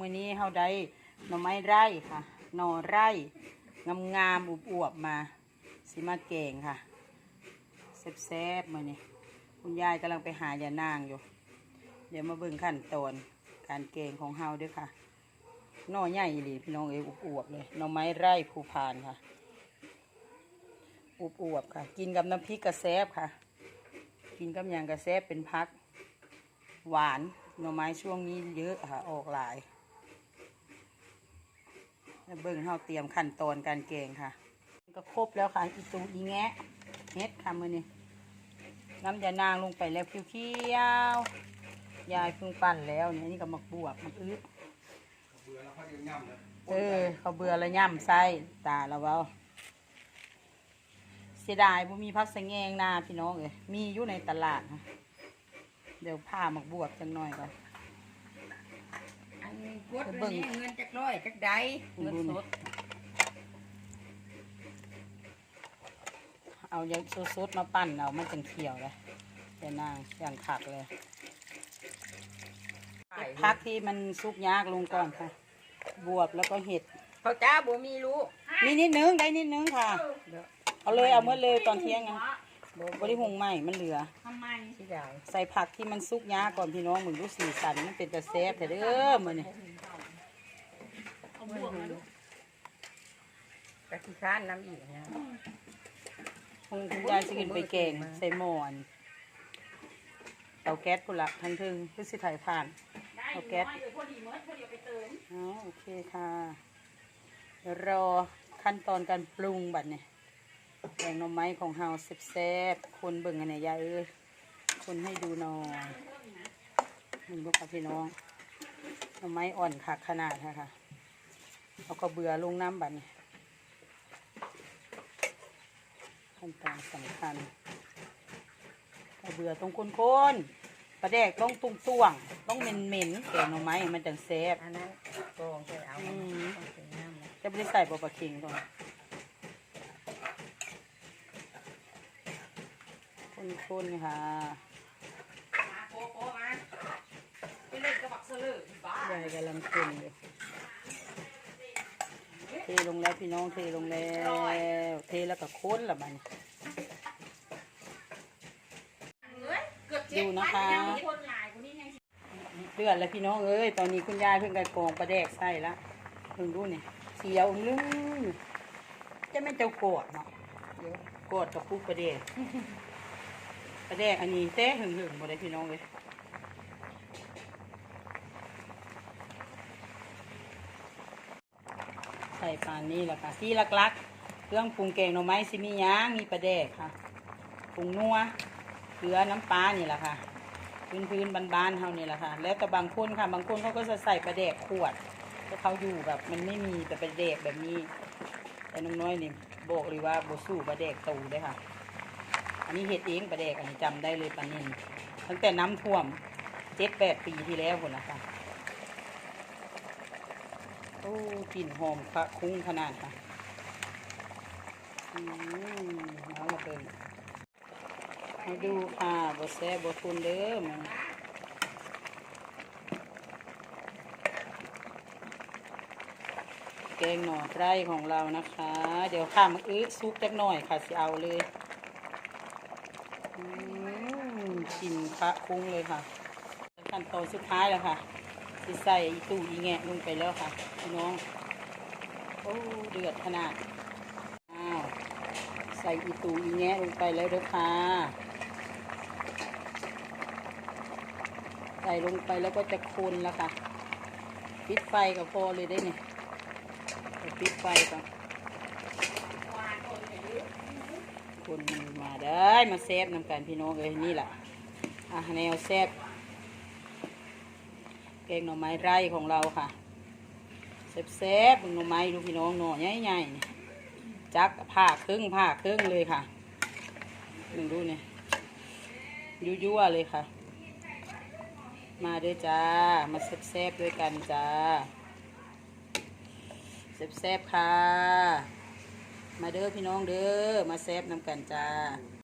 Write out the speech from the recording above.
มื้อนี้เฮาได้หน่อไม้ไร่ค่ะ หน่อไร่งามๆอวบๆมาสิมาแกงค่ะแซ่บๆมื้อนี้คุณยายกำลังไปหายานางอยู่ เดี๋ยวมาเบิ่งขั้นตอนการแกงของเฮาด้วยค่ะหน่อใหญ่อีหลีพี่น้องเอ้ยอวบๆเลยหน่อไม้ไร่ภูพานค่ะอวบๆค่ะ กินกับน้ำพริกกระแซบค่ะ กินกับยางกระแซบเป็นพัก หวานหน่อไม้ช่วงนี้เยอะค่ะ ออกหลาย เบิ่งเฮาเตรียมขั้นตอนการแกงค่ะ ก็ครบแล้วค่ะอีตูอีแงะเฮ็ดค่ะมือนี้น้ำยานางลงไปแล้วเคี้ยวยายเพิ่งปั่นแล้วเนี่ยนี่ก็มักบวกมักอื้อเออเขาเบื่อแล้วย่ำไส้ตาแล้วเว้าเสียดายบ่มีพักสะแงงนาพี่น้องเอ้ยมีอยู่ในตลาด เดี๋ยวผ้าหมักบวบจังหน่อยก่อน กดไว้นี่เงินจักร้อยจักใดเงินสด เอาอย่างซุดๆมาปั้นเอามันจังเขียวเลยเดี๋ยวนางอย่างขักเลยพักที่มันซุกยากลงก่อนค่ะ บวบแล้วก็เห็ดเขาจ้าบ่มีรู้ มีนิดนึงได้นิดนึงค่ะ เอาเลยเอาเมื่อเลยตอนเที่ยงไง บริหุงใหม่มันเหลือ ทำไมที่ใดใส่ผักที่มันซุกยากก่อนพี่น้องมึงดูสีสันมันเป็นตะแซ่บแต่เด้อมือนี่เอาบวกมาลูกกะทิข้านน้ำอีกนะคงคุณยายสิกินไปแกงใส่หมอนเตาแก๊สพุ่นละทั้งทึงคือสิถ่ายผ่านเอาแก๊สอ๋อโอเคค่ะเดี๋ยวรอขั้นตอนการปรุงบัดเนี่ย แกงหน่อไม้ของเฮาแซ่บๆคนเบิ่งอันไหนยายเอ้ยคนให้ดูหน่อยมึงลูกค่ะพี่น้องหน่อไม้อ่อนคักขนาดค่ะค่ะเอาก็เบื่อลงน้ำบัดเนี่ยขั้นตอนสำคัญเอาเบื่อตรงก้นๆปลาแดกต้องตุ้งต้วงๆต้องเหม็นๆแกงหน่อไม้มันจังแซ่บอันนั้นกองใส่เอาอืมต้องใส่น้ำนะจะไม่ได้ใส่บะปะคิงก่อน คนๆค่ะโป๊ะโป๊ะมาไปเล่นกระบักเสลือบ้ายายกำลังคนอยู่เทลงแล้วพี่น้องเทลงแล้ว เทแล้วก็ค้นละมันดูนะคะเดือดแล้วพี่น้องเอ้ยตอนนี้คุณยายเพิ่งกระกองปลาแดกใส่ละเพิ่งดูนี่เสียวอึ้งลึงจะไม่เจ้ากรธเนาะเดี๋ยวโกรธกับปุ๊กปลาแดก ปลาแดกอันนี้เต้หึงหึงหมดเลยพี่น้องเลยใส่ปานนี้แหละค่ะที่ลักๆเครื่องปรุงแกงหน่อไม้ซิมียางมีปลาแดกค่ะปรุงนัวเกลือน้ำปลานี่แหละค่ะพื้นพื้นๆบานๆเท่านี้แหละค่ะ แล้วแต่บางคนค่ะ บางคนเขาก็จะใส่ปลาแดกขวดถ้าเขาอยู่แบบมันไม่มีแต่ปลาแดกแบบนี้ แต่น้องน้อยนี่บอกเลยว่าโบสู้ปลาแดกตูได้ค่ะ อันนี้เห็ดเองปลาแดกอันนี้จำได้เลยปลานินตั้งแต่น้ำท่วมเจ็ดแปดปีที่แล้วคนละค่ะโอ้กลิ่นหอมคะคุ้งขนาดค่ะอืมเอามาเบิ่งมาดูค่ะบแซ่บบทุนเด้อมันแกงหน่อไร่ของเรานะคะ เดี๋ยวข้ามาอื้อซุกจักหน่อยค่ะสิเอาเลย กลิ่นคะคุ้งเลยค่ะ ขั้นตอนสุดท้ายแล้วค่ะสิใส่อีตู้อีแงะลงไปแล้วค่ะพี่น้อง โอ้เดือดขนาด อ้าว ใส่อีตู้อีแงะลงไปแล้วเด้อค่ะ ใส่ลงไปแล้วก็จะคนแล้วค่ะ ปิดไฟก็พอเลยได้เนี่ยปิดไฟก่อน คนมาได้มาแซบน้ำกันพี่น้องเอ้ยนี่แหละอะแนวแซบแกงหน่อไม้ไร่ของเราค่ะแซ่บๆเป็นหน่อไม้ดูพี่น้องหน่อใหญ่ๆจักผ่าครึ่งผ่าครึ่งเลยค่ะมึงดูเนี่ยยั่วๆเลยค่ะ มาด้วยจ้า มาแซ่บๆด้วยกันจ้าแซ่บๆค่ะ มาเด้อพี่น้องเด้อมาแซฟน้ำกันจ้า